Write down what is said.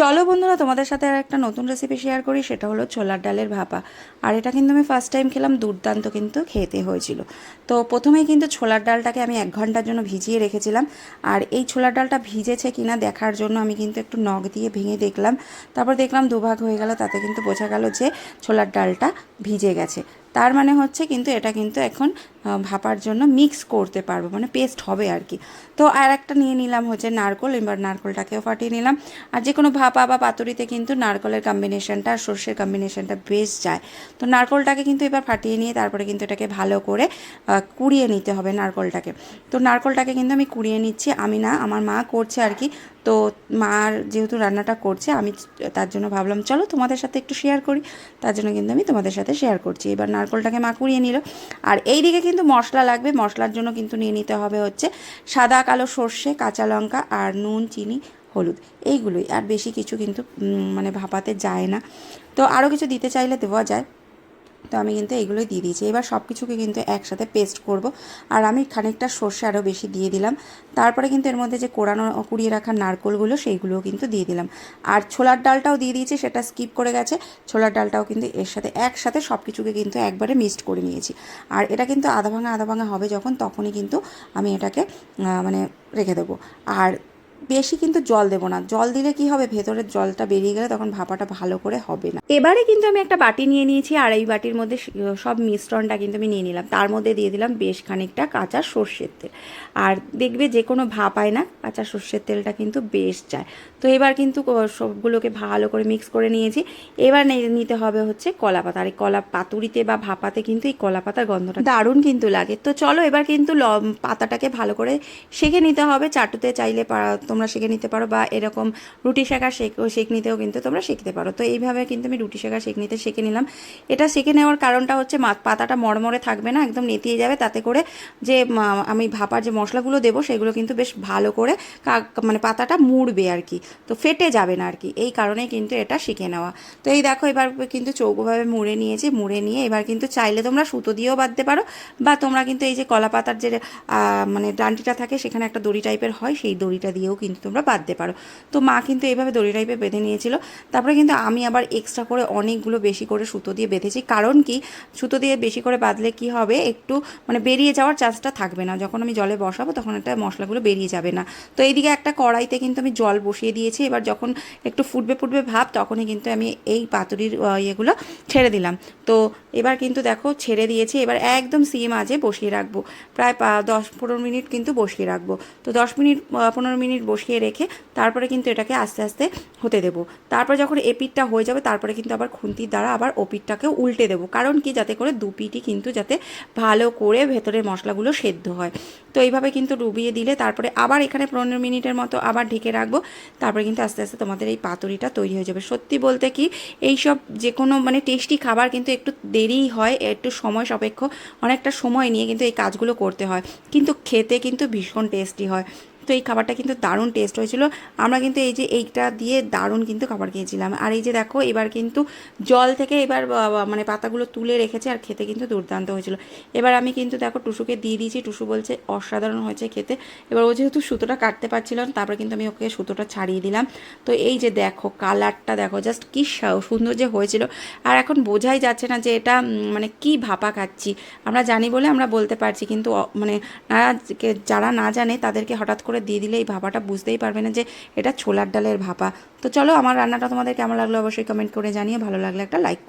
চলো বন্ধুরা, তোমাদের সাথে আর একটা নতুন রেসিপি শেয়ার করি, সেটা হলো ছোলার ডালের ভাপা। আর এটা কিন্তু আমি ফার্স্ট টাইম খেলাম, দুর্দান্ত কিন্তু খেতে হয়েছিল। তো প্রথমেই কিন্তু ছোলার ডালটাকে আমি এক ঘণ্টার জন্য ভিজিয়ে রেখেছিলাম। আর এই ছোলার ডালটা ভিজেছে কিনা দেখার জন্য আমি কিন্তু একটু নখ দিয়ে ভেঙে দেখলাম। তারপর দেখলাম দুভাগ হয়ে গেল, তাতে কিন্তু বোঝা গেল যে ছোলার ডালটা ভিজে গেছে। তার মানে হচ্ছে কিন্তু এটা কিন্তু এখন ভাপার জন্য মিক্স করতে পারব মানে পেস্ট হবে আর কি। তো আর একটা নিয়ে নিলাম হচ্ছে নারকোল, এবার নারকোলটাকেও ফাটিয়ে নিলাম। আর যে কোনো ভাপা বা পাতুরিতে কিন্তু নারকলের কম্বিনেশনটা আর সর্ষের কম্বিনেশনটা বেশ যায়। তো নারকোলটাকে কিন্তু এবার ফাটিয়ে নিয়ে তারপরে কিন্তু এটাকে ভালো করে কুড়িয়ে নিতে হবে নারকোলটাকে। তো নারকোলটাকে কিন্তু আমি কুড়িয়ে নিচ্ছি, আমি না, আমার মা করছে আর কি। তো মার যেহেতু রান্নাটা করছে, আমি তার জন্য ভাবলাম, চলো তোমাদের সাথে একটু শেয়ার করি। তার জন্য কিন্তু আমি তোমাদের সাথে শেয়ার করছি। এবার নারকোলটাকে মাকুড়িয়ে নিল। আর এই দিকে কিন্তু মশলা লাগবে, মশলার জন্য কিন্তু নিয়ে নিতে হবে হচ্ছে সাদা, কালো সর্ষে, কাঁচা লঙ্কা আর নুন, চিনি, হলুদ। এইগুলোই। আর বেশি কিছু কিন্তু মানে ভাপাতে যায় না। তো আরও কিছু দিতে চাইলে দেওয়া যায়। তো আমি কিন্তু এগুলোই দিয়ে দিয়েছি। এবার সব কিছুকে কিন্তু একসাথে পেস্ট করব। আর আমি খানিকটা সর্ষে আরও বেশি দিয়ে দিলাম। তারপরে কিন্তু এর মধ্যে যে কোরানো, কুড়িয়ে রাখা নারকোলগুলো, সেইগুলোও কিন্তু দিয়ে দিলাম। আর ছোলার ডালটাও দিয়ে দিয়েছি, সেটা স্কিপ করে গেছে। ছোলার ডালটাও কিন্তু এর সাথে, একসাথে সব কিছুকে কিন্তু একবারে মিক্সড করে নিয়েছি। আর এটা কিন্তু আধা ভাঙা আধা ভাঙা হবে যখন, তখনই কিন্তু আমি এটাকে মানে রেখে দেবো। আর বেশি কিন্তু জল দেবো না। জল দিলে কি হবে? ভেতরের জলটা বেরিয়ে গেলে তখন ভাপাটা ভালো করে হবে না। এবারে কিন্তু আমি একটা বাটি নিয়ে নিয়েছি, আর এই বাটির মধ্যে সব মিশ্রণটা কিন্তু আমি নিয়ে নিলাম। তার মধ্যে দিয়ে দিলাম বেশ খানিকটা কাঁচা সর্ষের তেল। আর দেখবে যে কোনো ভাপায় না, কাঁচা সর্ষের তেলটা কিন্তু বেশ যায়। তো এবার কিন্তু সবগুলোকে ভালো করে মিক্স করে নিয়েছি। এবার নিতে হবে হচ্ছে কলা পাতা। আর এই কলা পাতুরিতে বা ভাপাতে কিন্তু এই কলা পাতার গন্ধটা দারুণ কিন্তু লাগে। তো চলো এবার কিন্তু পাতাটাকে ভালো করে সেঁকে নিতে হবে। চাটুতে চাইলে তোমরা শিখে নিতে পারো বা এরকম রুটি শেখা শেক শেক নিতেও কিন্তু তোমরা শিখতে পারো। তো এইভাবে কিন্তু আমি রুটি শেখা শেক নিতে শিখে নিলাম। এটা শিখে নেওয়ার কারণটা হচ্ছে পাতাটা মরমরে থাকবে না, একদম নেতিয়ে যাবে। তাতে করে যে আমি ভাপার যে মশলাগুলো দেবো, সেগুলো কিন্তু বেশ ভালো করে মানে পাতাটা মুড়বে আর কি। তো ফেটে যাবে না আর কি। এই কারণেই কিন্তু এটা শিখে নেওয়া। তো এই দেখো, এবার কিন্তু চৌকোভাবে মুড়ে নিয়েছি। মুড়ে নিয়ে এবার কিন্তু চাইলে তোমরা সুতো দিয়েও বাঁধতে পারো বা তোমরা কিন্তু এই যে কলা পাতার যে মানে ডান্টিটা থাকে, সেখানে একটা দড়ি টাইপের হয়, সেই দড়িটা দিয়েও কিন্তু তোমরা বাঁধতে পারো। তো মা কিন্তু এইভাবে দড়ি টাইপে বেঁধে নিয়েছিল। তারপরে কিন্তু আমি আবার এক্সট্রা করে অনেকগুলো বেশি করে সুতো দিয়ে বেঁধেছি। কারণ কি? সুতো দিয়ে বেশি করে বাঁধলে কি হবে? একটু মানে বেরিয়ে যাওয়ার চান্সটা থাকবে না। যখন আমি জলে বসাবো তখন একটা মশলাগুলো বেরিয়ে যাবে না। তো এইদিকে একটা কড়াইতে কিন্তু আমি জল বসিয়ে দিয়েছি। এবার যখন একটু ফুটবে ফুটবে ভাব তখনই কিন্তু আমি এই পাতুরির ইয়েগুলো ছেড়ে দিলাম। তো এবার কিন্তু দেখো ছেড়ে দিয়েছি। এবার একদম সিম আজে বসিয়ে রাখব। প্রায় দশ পনেরো মিনিট কিন্তু বসিয়ে রাখব। তো দশ মিনিট পনেরো মিনিট বসিয়ে রেখে তারপরে কিন্তু এটাকে আস্তে আস্তে হতে দেবো। তারপরে যখন এপিটটা হয়ে যাবে, তারপরে কিন্তু আবার খুন্তির দ্বারা আবার ওপিটটাকে উল্টে দেবো। কারণ কি? যাতে করে দু পিঠই কিন্তু যাতে ভালো করে ভেতরের মশলাগুলো সেদ্ধ হয়। তো এইভাবে কিন্তু ডুবিয়ে দিলে তারপরে আবার এখানে পনেরো মিনিটের মতো আবার ঢেকে রাখব। তারপরে কিন্তু আস্তে আস্তে তোমাদের এই পাতুরিটা তৈরি হয়ে যাবে। সত্যি বলতে কি, এইসব যে কোনো মানে টেস্টি খাবার কিন্তু একটু দেরিই হয়, একটু সময় সাপেক্ষ, অনেকটা সময় নিয়ে কিন্তু এই কাজগুলো করতে হয়। কিন্তু খেতে কিন্তু ভীষণ টেস্টি হয়। তো এই খাবারটা কিন্তু দারুণ টেস্ট হয়েছিল। আমরা কিন্তু এই যে এইটা দিয়ে দারুণ কিন্তু খাবার খেয়েছিলাম। আর এই যে দেখো, এবার কিন্তু জল থেকে এবার মানে পাতাগুলো তুলে রেখেছে আর খেতে কিন্তু দুর্দান্ত হয়েছিল। এবার আমি কিন্তু দেখো টুসুকে দিয়ে দিয়েছি। টুসু বলছে, অসাধারণ হয়েছে খেতে। এবার ও যেহেতু সুতোটা কাটতে পারছিল না, তারপরে কিন্তু আমি ওকে সুতোটা ছাড়িয়ে দিলাম। তো এই যে দেখো, কালারটা দেখো জাস্ট কী সুন্দর যে হয়েছিল। আর এখন বোঝাই যাচ্ছে না যে এটা মানে কি ভাপা খাচ্ছি। আমরা জানি বলে আমরা বলতে পারছি, কিন্তু মানে যারা না জানে তাদেরকে হঠাৎ করে দিয়ে দিলে এই ভাপাটা বুঝতেই পারবে না যে এটা ছোলার ডালের ভাপা। তো চলো আমার রান্নাটা তোমাদের কেমন লাগল অবশ্যই কমেন্ট করে জানিয়ে ভালো লাগলে একটা লাইক